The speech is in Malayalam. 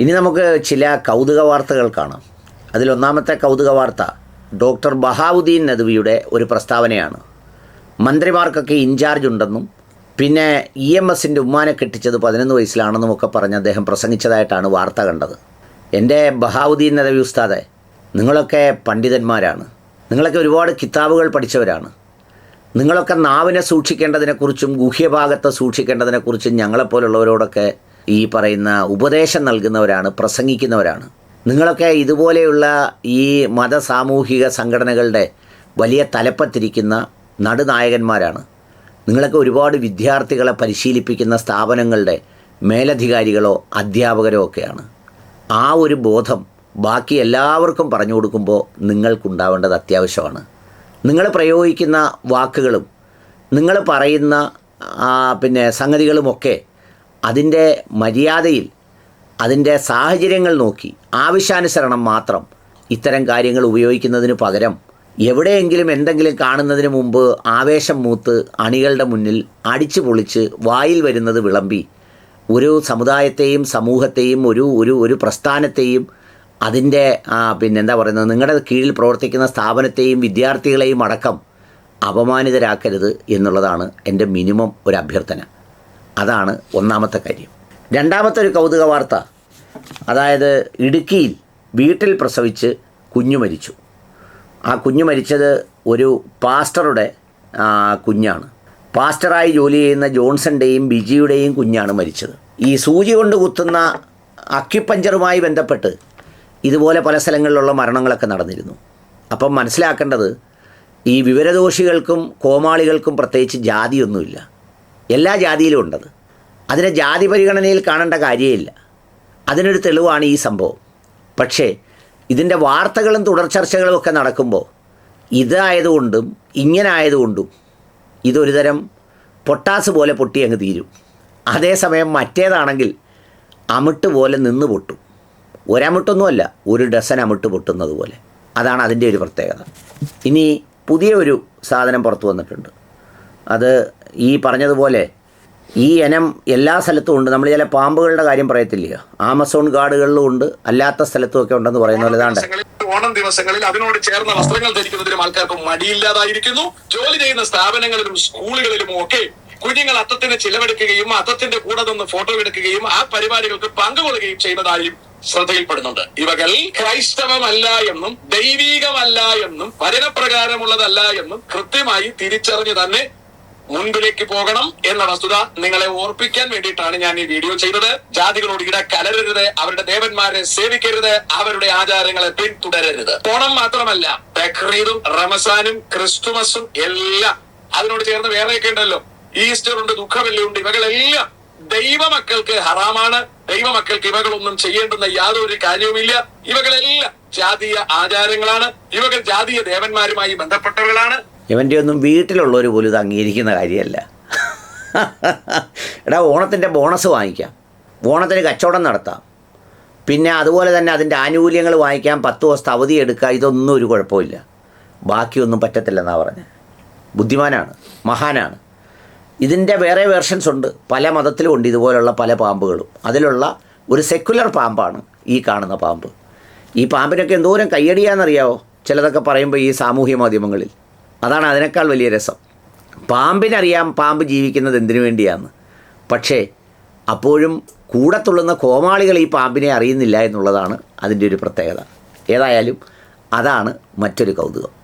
ഇനി നമുക്ക് ചില കൗതുക വാർത്തകൾ കാണാം. അതിലൊന്നാമത്തെ കൗതുക വാർത്ത ഡോക്ടർ ബഹാവുദ്ദീൻ നദ്വിയുടെ ഒരു പ്രസ്താവനയാണ്. മന്ത്രിമാർക്കൊക്കെ ഇൻചാർജ് ഉണ്ടെന്നും പിന്നെ ഇ എം എസിന്റെ ഉമ്മാനെ കെട്ടിച്ചത് പതിനൊന്ന് വയസ്സിലാണെന്നും ഒക്കെ പറഞ്ഞ് അദ്ദേഹം പ്രസംഗിച്ചതായിട്ടാണ് വാർത്ത കണ്ടത്. എന്റെ ബഹാവുദ്ദീൻ നദവി ഉസ്താദെ നിങ്ങളൊക്കെ പണ്ഡിതന്മാരാണ്. നിങ്ങളൊക്കെ ഒരുപാട് കിതാബുകൾ പഠിച്ചവരാണ്. നിങ്ങളൊക്കെ നാവിനെ സൂക്ഷിക്കേണ്ടതിനെക്കുറിച്ചും ഗുഹ്യഭാഗത്തെ സൂക്ഷിക്കേണ്ടതിനെക്കുറിച്ചും ഞങ്ങളെപ്പോലുള്ളവരോടൊക്കെ ഈ പറയുന്ന ഉപദേശം നൽകുന്നവരാണ് പ്രസംഗിക്കുന്നവരാണ്. നിങ്ങളൊക്കെ ഇതുപോലെയുള്ള ഈ മത സാമൂഹിക സംഘടനകളുടെ വലിയ തലപ്പത്തിരിക്കുന്ന നടുനായകന്മാരാണ്. നിങ്ങളൊക്കെ ഒരുപാട് വിദ്യാർത്ഥികളെ പരിശീലിപ്പിക്കുന്ന സ്ഥാപനങ്ങളുടെ മേലധികാരികളോ അധ്യാപകരോ ഒക്കെയാണ്. ആ ഒരു ബോധം ബാക്കി എല്ലാവർക്കും പറഞ്ഞു കൊടുക്കുമ്പോൾ നിങ്ങൾക്കുണ്ടാവേണ്ടത് അത്യാവശ്യമാണ്. നിങ്ങൾ പ്രയോഗിക്കുന്ന വാക്കുകളും നിങ്ങൾ പറയുന്ന പിന്നെ സംഗതികളുമൊക്കെ അതിന്റെ മര്യാദയിൽ അതിന്റെ സാഹചര്യങ്ങൾ നോക്കി ആവശ്യാനുസരണം മാത്രം ഇത്തരം കാര്യങ്ങൾ ഉപയോഗിക്കുന്നതിന് പകരം എവിടെയെങ്കിലും എന്തെങ്കിലും കാണുന്നതിന് മുമ്പ് ആവേശം മൂത്ത് അണികളുടെ മുന്നിൽ അടിച്ചു പൊളിച്ച് വായിൽ വരുന്നത് വിളമ്പി ഒരു സമുദായത്തെയും സമൂഹത്തെയും ഒരു ഒരു ഒരു പ്രസ്ഥാനത്തെയും അതിന്റെ പിന്നെന്താ പറയുന്നത് നിങ്ങളുടെ കീഴിൽ പ്രവർത്തിക്കുന്ന സ്ഥാപനത്തെയും വിദ്യാർത്ഥികളെയും അടക്കം അപമാനിതരാക്കരുത് എന്നുള്ളതാണ് എന്റെ മിനിമം ഒരു അഭ്യർത്ഥന. അതാണ് ഒന്നാമത്തെ കാര്യം. രണ്ടാമത്തെ ഒരു കൗതുക വാർത്ത അതായത് ഇടുക്കിയിൽ വീട്ടിൽ പ്രസവിച്ച് കുഞ്ഞു മരിച്ചു. ആ കുഞ്ഞു മരിച്ചത് ഒരു പാസ്റ്ററുടെ കുഞ്ഞാണ്. പാസ്റ്ററായി ജോലി ചെയ്യുന്ന ജോൺസന്റെയും ബിജിയുടെയും കുഞ്ഞാണ് മരിച്ചത്. ഈ സൂചി കൊണ്ട് കുത്തുന്ന അക്യുപഞ്ചറുമായി ബന്ധപ്പെട്ട് ഇതുപോലെ പല സ്ഥലങ്ങളിലുള്ള മരണങ്ങളൊക്കെ നടന്നിരുന്നു. അപ്പം മനസ്സിലാക്കേണ്ടത് ഈ വിവരദോഷികൾക്കും കോമാളികൾക്കും പ്രത്യേകിച്ച് ജാതിയൊന്നുമില്ല. എല്ലാ ജാതിയിലും ഉണ്ടത്. അതിനെ ജാതി പരിഗണനയിൽ കാണേണ്ട കാര്യമില്ല. അതിനൊരു തെളിവാണ് ഈ സംഭവം. പക്ഷേ ഇതിന്റെ വാർത്തകളും തുടർചർച്ചകളും ഒക്കെ നടക്കുമ്പോൾ ഇതായതുകൊണ്ടും ഇങ്ങനെ ആയതുകൊണ്ടും ഇതൊരു തരം പൊട്ടാസ് പോലെ പൊട്ടി അങ്ങ് തീരും. അതേസമയം മറ്റേതാണെങ്കിൽ അമിട്ട് പോലെ നിന്ന് പൊട്ടും. ഒരമിട്ടൊന്നുമല്ല ഒരു ഡസൻ അമിട്ട് പൊട്ടുന്നത് പോലെ. അതാണ് അതിന്റെ ഒരു പ്രത്യേകത. ഇനി പുതിയ ഒരു സാധനം പുറത്തു വന്നിട്ടുണ്ട്. അത് ഈ പറഞ്ഞതുപോലെ ഈ ഇനം എല്ലാ സ്ഥലത്തും ഉണ്ട്. നമ്മൾ ചില പാമ്പുകളുടെ കാര്യം പറയത്തില്ലയോ? ആമസോൺ കാടുകളിലും ഉണ്ട്. അല്ലാത്ത സ്ഥലത്തും ഒക്കെ ഉണ്ടെന്ന് പറയുന്ന പോലെ ഇതാണ്ട്. ഓണം ദിവസങ്ങളിൽ അതിനോട് ചേർന്ന വസ്ത്രങ്ങൾ ധരിക്കുന്നതിലും ആൾക്കാർക്ക് മടിയില്ലാതായിരിക്കുന്നു. ജോലി ചെയ്യുന്ന സ്ഥാപനങ്ങളിലും സ്കൂളുകളിലും ഒക്കെ കുഞ്ഞുങ്ങൾ അത്തത്തിന് ചിലവെടുക്കുകയും അത്തത്തിന്റെ കൂടെ നിന്ന് ഫോട്ടോ എടുക്കുകയും ആ പരിപാടികൾക്ക് പങ്കുകൊള്ളുകയും ചെയ്യുന്നതായും ശ്രദ്ധയിൽപ്പെടുന്നുണ്ട്. ഇവകൾ ക്രൈസ്തവമല്ല എന്നും ദൈവീകമല്ല എന്നും ഭരണപ്രകാരമുള്ളതല്ല എന്നും കൃത്യമായി തിരിച്ചറിഞ്ഞ് തന്നെ മുൻപിലേക്ക് പോകണം എന്ന വസ്തുത നിങ്ങളെ ഓർപ്പിക്കാൻ വേണ്ടിയിട്ടാണ് ഞാൻ ഈ വീഡിയോ ചെയ്തത്. ജാതികളോട് ഇട കലരരുത് അവരുടെ ദേവന്മാരെ സേവിക്കരുത് അവരുടെ ആചാരങ്ങളെ പിന്തുടരരുത്. ഓണം മാത്രമല്ല ബക്രീദും റമസാനും ക്രിസ്തുമസും എല്ലാം അതിനോട് ചേർന്ന് വേറെയൊക്കെ ഉണ്ടല്ലോ. ഈസ്റ്റർ ഉണ്ട് ദുഃഖവെള്ളിയുണ്ട് ഇവകളെല്ലാം ദൈവമക്കൾക്ക് ഹറാമാണ്. ദൈവമക്കൾക്ക് ഇവകളൊന്നും ചെയ്യേണ്ടുന്ന യാതൊരു കാര്യവുമില്ല. ഇവകളെല്ലാം ജാതീയ ആചാരങ്ങളാണ്. ഇവകൾ ജാതീയ ദേവന്മാരുമായി ബന്ധപ്പെട്ടവകളാണ് ഇവന്റെ ഒന്നും വീട്ടിലുള്ളവർ പോലും ഇത് അംഗീകരിക്കുന്ന കാര്യമല്ല. എടാ ഓണത്തിന്റെ ബോണസ് വാങ്ങിക്കാം. ഓണത്തിന് കച്ചവടം നടത്താം. പിന്നെ അതുപോലെ തന്നെ അതിന്റെ ആനുകൂല്യങ്ങൾ വാങ്ങിക്കാൻ പത്ത് ദിവസത്തെ അവധി എടുക്കുക ഇതൊന്നും ഒരു കുഴപ്പമില്ല. ബാക്കിയൊന്നും പറ്റത്തില്ലെന്നാണ് പറഞ്ഞത് ബുദ്ധിമാനാണ് മഹാനാണ്. ഇതിന്റെ വേറെ വേർഷൻസ് ഉണ്ട്. പല മതത്തിലും ഉണ്ട് ഇതുപോലുള്ള പല പാമ്പുകളും. അതിലുള്ള ഒരു സെക്കുലർ പാമ്പാണ് ഈ കാണുന്ന പാമ്പ്. ഈ പാമ്പിനൊക്കെ എന്തോരം കയ്യടിയാണെന്നറിയാവോ ചിലതൊക്കെ പറയുമ്പോൾ ഈ സാമൂഹ്യ മാധ്യമങ്ങളിൽ. അതാണ് അതിനേക്കാൾ വലിയ രസം. പാമ്പിനറിയാം പാമ്പ് ജീവിക്കുന്നത് എന്തിനു വേണ്ടിയാണ് പക്ഷേ അപ്പോഴും കൂടെ തുള്ളുന്ന കോമാളികൾ ഈ പാമ്പിനെ അറിയുന്നില്ല എന്നുള്ളതാണ് അതിന്റെ ഒരു പ്രത്യേകത. ഏതായാലും അതാണ് മറ്റൊരു കൗതുകം.